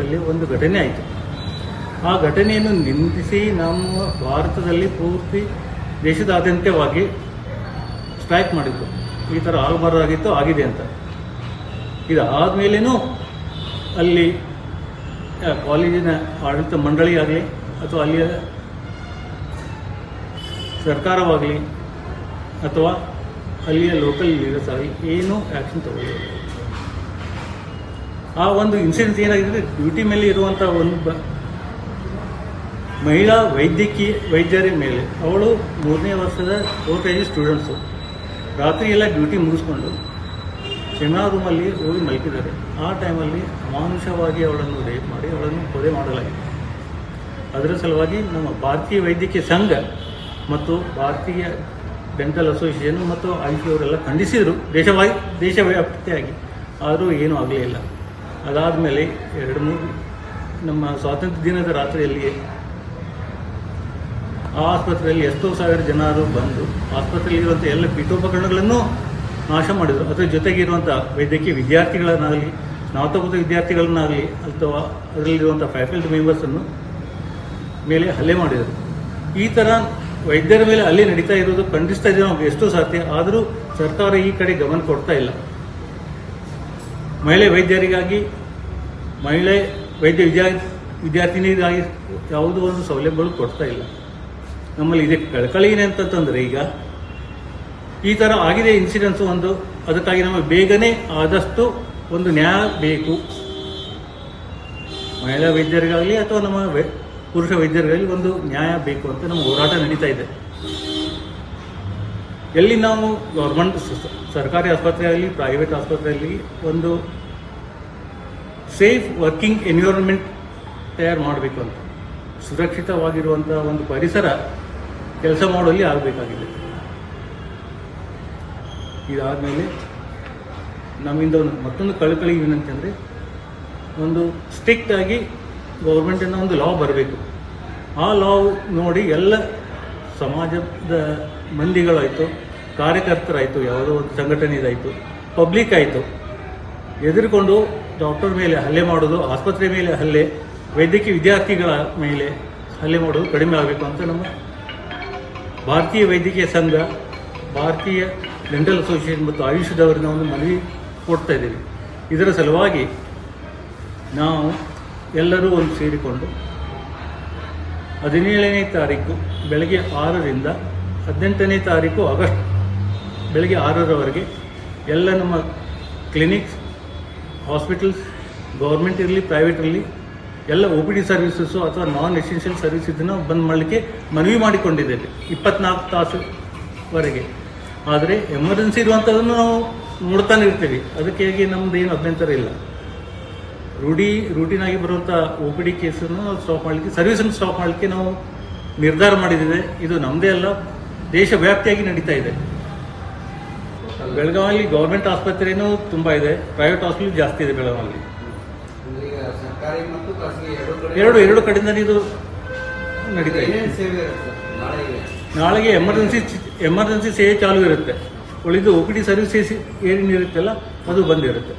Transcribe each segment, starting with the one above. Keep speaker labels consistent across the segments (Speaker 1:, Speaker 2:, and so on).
Speaker 1: ಅಲ್ಲಿ ಒಂದು ಘಟನೆ ಆಯಿತು. ಆ ಘಟನೆಯನ್ನು ನಿಂದಿಸಿ ನಮ್ಮ ಭಾರತದಲ್ಲಿ ಪೂರ್ತಿ ದೇಶದಾದ್ಯಂತವಾಗಿ ಸ್ಟ್ರೈಕ್ ಮಾಡಿದ್ರು. ಈ ಥರ ಆಗಬಾರ್ದಾಗಿತ್ತು, ಆಗಿದೆ ಅಂತ. ಇದಾದಮೇಲೇನೂ ಅಲ್ಲಿ ಕಾಲೇಜಿನ ಆಡಳಿತ ಮಂಡಳಿ ಆಗಲಿ ಅಥವಾ ಅಲ್ಲಿಯ ಸರ್ಕಾರವಾಗಲಿ ಅಥವಾ ಅಲ್ಲಿಯ ಲೋಕಲ್ ಲೀಡರ್ಸ್ ಆಗಲಿ ಏನೂ ಆ್ಯಕ್ಷನ್ ತಗೊಳ್ಳಿಲ್ಲ. ಆ ಒಂದು ಇನ್ಸಿಡೆನ್ಸ್ ಏನಾಗಿದೆ? ಡ್ಯೂಟಿ ಮೇಲೆ ಇರುವಂಥ ಒಂದು ಬ ಮಹಿಳಾ ವೈದ್ಯಕೀಯ ವೈದ್ಯರ ಮೇಲೆ. ಅವಳು ಮೂರನೇ ವರ್ಷದ ಫೋರ್ ಕೆ ಜಿ ಸ್ಟೂಡೆಂಟ್ಸು ರಾತ್ರಿ ಎಲ್ಲ ಡ್ಯೂಟಿ ಮುಗಿಸ್ಕೊಂಡು ಸೆಮಿನಾ ರೂಮಲ್ಲಿ ಹೋಗಿ ಮಲಗಿದ್ದಾರೆ. ಆ ಟೈಮಲ್ಲಿ ಅಮಾನುಷವಾಗಿ ಅವಳನ್ನು ರೇಪ್ ಮಾಡಿ, ಅವಳನ್ನು ಕೊಲೆ ಮಾಡಲಾಗಿದೆ. ಅದರ ಸಲುವಾಗಿ ನಮ್ಮ ಭಾರತೀಯ ವೈದ್ಯಕೀಯ ಸಂಘ ಮತ್ತು ಭಾರತೀಯ ಡೆಂಟಲ್ ಅಸೋಸಿಯೇಷನ್ ಮತ್ತು ಐ ಸಿ ಅವರೆಲ್ಲ ಖಂಡಿಸಿದರು. ದೇಶವಾಗಿ ದೇಶವ್ಯಾಪ್ತಿಯಾಗಿ. ಆದರೂ ಏನೂ ಆಗಲೇ ಇಲ್ಲ. ಅದಾದಮೇಲೆ ಎರಡು ಮೂರು ನಮ್ಮ ಸ್ವಾತಂತ್ರ್ಯ ದಿನದ ರಾತ್ರಿಯಲ್ಲಿ ಆ ಆಸ್ಪತ್ರೆಯಲ್ಲಿ ಎಷ್ಟೋ ಸಾವಿರ ಜನರು ಬಂದು ಆಸ್ಪತ್ರೆಯಲ್ಲಿರುವಂಥ ಎಲ್ಲ ಪೀಠೋಪಕರಣಗಳನ್ನು ನಾಶ ಮಾಡಿದರು. ಅದರ ಜೊತೆಗಿರುವಂಥ ವೈದ್ಯಕೀಯ ವಿದ್ಯಾರ್ಥಿಗಳನ್ನಾಗಲಿ, ಸ್ನಾತಕೋತ್ತರ ವಿದ್ಯಾರ್ಥಿಗಳನ್ನಾಗಲಿ ಅಥವಾ ಅದರಲ್ಲಿರುವಂಥ ಫ್ಯಾಕಲ್ಟಿ ಮೆಂಬರ್ಸನ್ನು ಮೇಲೆ ಹಲ್ಲೆ ಮಾಡಿದರು. ಈ ಥರ ವೈದ್ಯರ ಮೇಲೆ ಅಲ್ಲಿ ನಡೀತಾ ಇರೋದು ಖಂಡಿಸ್ತಾ ಇದ್ದೀವಿ ನಮಗೆ ಎಷ್ಟೋ ಸಾಧ್ಯ. ಆದರೂ ಸರ್ಕಾರ ಈ ಕಡೆ ಗಮನ ಕೊಡ್ತಾ ಇಲ್ಲ. ಮಹಿಳೆ ವೈದ್ಯರಿಗಾಗಿ, ಮಹಿಳೆ ವೈದ್ಯ ವಿದ್ಯಾ ವಿದ್ಯಾರ್ಥಿನಿಗಾಗಿ ಯಾವುದೋ ಒಂದು ಸೌಲಭ್ಯಗಳು ಕೊಡ್ತಾ ಇಲ್ಲ. ನಮ್ಮಲ್ಲಿ ಇದೆ. ಕಳಕಳಿ ಅಂತಂತಂದರೆ ಈಗ ಈ ಥರ ಆಗಿದೆ ಇನ್ಸಿಡೆನ್ಸು ಒಂದು. ಅದಕ್ಕಾಗಿ ನಮಗೆ ಬೇಗನೆ ಆದಷ್ಟು ಒಂದು ನ್ಯಾಯ ಬೇಕು. ಮಹಿಳಾ ವೈದ್ಯರಿಗಾಗಲಿ ಅಥವಾ ನಮ್ಮ ಪುರುಷ ವೈದ್ಯರಿಗಾಗಲಿ ಒಂದು ನ್ಯಾಯ ಬೇಕು ಅಂತ ನಮ್ಮ ಹೋರಾಟ ನಡೀತಾ ಇದೆ. ಎಲ್ಲಿ ನಾವು ಗೌರ್ಮೆಂಟ್ ಸರ್ಕಾರಿ ಆಸ್ಪತ್ರೆಯಲ್ಲಿ ಪ್ರೈವೇಟ್ ಆಸ್ಪತ್ರೆಯಲ್ಲಿ ಒಂದು ಸೇಫ್ ವರ್ಕಿಂಗ್ ಎನ್ವಿರಾನ್ಮೆಂಟ್ ತಯಾರು ಮಾಡಬೇಕು ಅಂತ. ಸುರಕ್ಷಿತವಾಗಿರುವಂಥ ಒಂದು ಪರಿಸರ ಕೆಲಸ ಮಾಡುವಲ್ಲಿ ಆಗಬೇಕಾಗಿದೆ. ಇದಾದಮೇಲೆ ನಮ್ಮಿಂದ ಒಂದು ಮತ್ತೊಂದು ಕಳಕಳಿ ಏನಂತಂದರೆ ಒಂದು ಸ್ಟ್ರಿಕ್ಟ್ ಆಗಿ ಗೌರ್ಮೆಂಟಿಂದ ಒಂದು ಲಾ ಬರಬೇಕು. ಆ ಲಾ ನೋಡಿ ಎಲ್ಲ ಸಮಾಜದ ಮಂದಿಗಳಾಯಿತು, ಕಾರ್ಯಕರ್ತರಾಯಿತು, ಯಾವುದೋ ಒಂದು ಸಂಘಟನೆ ಇದಾಯಿತು ಪಬ್ಲಿಕ್ ಆಯಿತು. ಎದುರುಕೊಂಡು ಡಾಕ್ಟರ್ ಮೇಲೆ ಹಲ್ಲೆ ಮಾಡೋದು ಆಸ್ಪತ್ರೆ ಮೇಲೆ ಹಲ್ಲೆ, ವೈದ್ಯಕೀಯ ವಿದ್ಯಾರ್ಥಿಗಳ ಮೇಲೆ ಹಲ್ಲೆ ಮಾಡೋದು ಕಡಿಮೆ ಆಗಬೇಕು ಅಂತ ನಮ್ಮ ಭಾರತೀಯ ವೈದ್ಯಕೀಯ ಸಂಘ, ಭಾರತೀಯ ಡೆಂಟಲ್ ಅಸೋಸಿಯೇಷನ್ ಮತ್ತು ಆಯುಷದವರಿಂದ ಒಂದು ಮನವಿ ಕೊಡ್ತಾ ಇದ್ದೀವಿ. ಇದರ ಸಲುವಾಗಿ ನಾವು ಎಲ್ಲರೂ ಒಂದು ಸೇರಿಕೊಂಡು ಹದಿನೇಳನೇ ತಾರೀಕು ಬೆಳಗ್ಗೆ ಆರರಿಂದ ಹದಿನೆಂಟನೇ ತಾರೀಕು ಆಗಸ್ಟ್ ಬೆಳಗ್ಗೆ ಆರರವರೆಗೆ ಎಲ್ಲ ನಮ್ಮ ಕ್ಲಿನಿಕ್ಸ್ ಹಾಸ್ಪಿಟಲ್ಸ್ ಗೌರ್ಮೆಂಟ್ ಇರಲಿ ಪ್ರೈವೇಟ್ ಇರಲಿ, ಎಲ್ಲ ಒ ಪಿ ಡಿ ಸರ್ವಿಸಸ್ಸು ಅಥವಾ ನಾನ್ ಎಸೆನ್ಷಿಯಲ್ ಸರ್ವಿಸ್ ಇದನ್ನು ಬಂದ್ ಮಾಡಲಿಕ್ಕೆ ಮನವಿ ಮಾಡಿಕೊಂಡಿದ್ದೇವೆ ಇಪ್ಪತ್ನಾಲ್ಕು ತಾಸುವರೆಗೆ. ಆದರೆ ಎಮರ್ಜೆನ್ಸಿ ಇರುವಂಥದ್ದನ್ನು ನಾವು ನೋಡ್ತಾನೆ ಇರ್ತೀವಿ. ಅದಕ್ಕಾಗಿ ನಮ್ದು ಏನು ಅಭ್ಯಂತರ ಇಲ್ಲ. ರೂಢಿ ರೂಟೀನ್ ಆಗಿ ಬರುವಂಥ ಒ ಪಿ ಡಿ ಕೇಸನ್ನು ಸ್ಟಾಪ್ ಮಾಡಲಿಕ್ಕೆ ಸರ್ವಿಸನ್ನು ಸ್ಟಾಪ್ ಮಾಡಲಿಕ್ಕೆ ನಾವು ನಿರ್ಧಾರ ಮಾಡಿದ್ದೇವೆ. ಇದು ನಮ್ಮದೇ ಅಲ್ಲ ದೇಶ ವ್ಯಾಪ್ತಿಯಾಗಿ ನಡೀತಾ ಇದೆ. ಬೆಳಗಾವಲ್ಲಿ ಗೌರ್ಮೆಂಟ್ ಆಸ್ಪತ್ರೆನೂ ತುಂಬ ಇದೆ. ಪ್ರೈವೇಟ್ ಹಾಸ್ಪಿಟಲ್ ಜಾಸ್ತಿ ಇದೆ ಬೆಳಗಾವಿ.
Speaker 2: ಅಂದ್ರೆ ಸರ್ಕಾರಿ ಮತ್ತು ಖಾಸಗಿ ಎರಡು
Speaker 1: ಎರಡು ಕಡೆಯಿಂದ ಇದು ನಡೀತಾ ಇದೆ.
Speaker 2: ನಾಳೆಗೆ
Speaker 1: ಎಮರ್ಜೆನ್ಸಿ ಎಮರ್ಜೆನ್ಸಿ ಸೇವೆ ಚಾಲು ಇರುತ್ತೆ. ಉಳಿದು ಒ ಪಿ ಡಿ ಸರ್ವಿಸಸ್ ಏನಿರುತ್ತಲ್ಲ ಅದು ಬಂದಿರುತ್ತೆ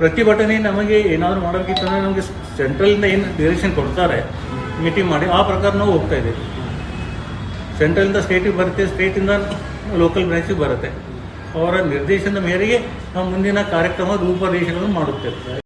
Speaker 2: ಪ್ರತಿಭಟನೆ
Speaker 1: ನಮಗೆ ಏನಾದರೂ ಮಾಡೋಕ್ಕಿತ್ತಂದ್ರೆ ನಮಗೆ ಸೆಂಟ್ರಲಿಂದ ಏನು ಡೈರೆಕ್ಷನ್ ಕೊಡ್ತಾರೆ ಮೀಟಿಂಗ್ ಮಾಡಿ ಆ ಪ್ರಕಾರ ನಾವು ಹೋಗ್ತಾ ಇದ್ದೀವಿ. ಸೆಂಟ್ರಲಿಂದ ಸ್ಟೇಟಿಗೆ ಬರುತ್ತೆ ಸ್ಟೇಟಿಂದ ಲೋಕಲ್ ಬ್ರ್ಯಾಂಚಿಗೆ ಬರುತ್ತೆ. ಅವರ ನಿರ್ದೇಶನದ ಮೇರೆಗೆ ನಾವು ಮುಂದಿನ ಕಾರ್ಯಕ್ರಮ ರೂಪರೇಷೆಗಳನ್ನು ಮಾಡುತ್ತೇವೆ.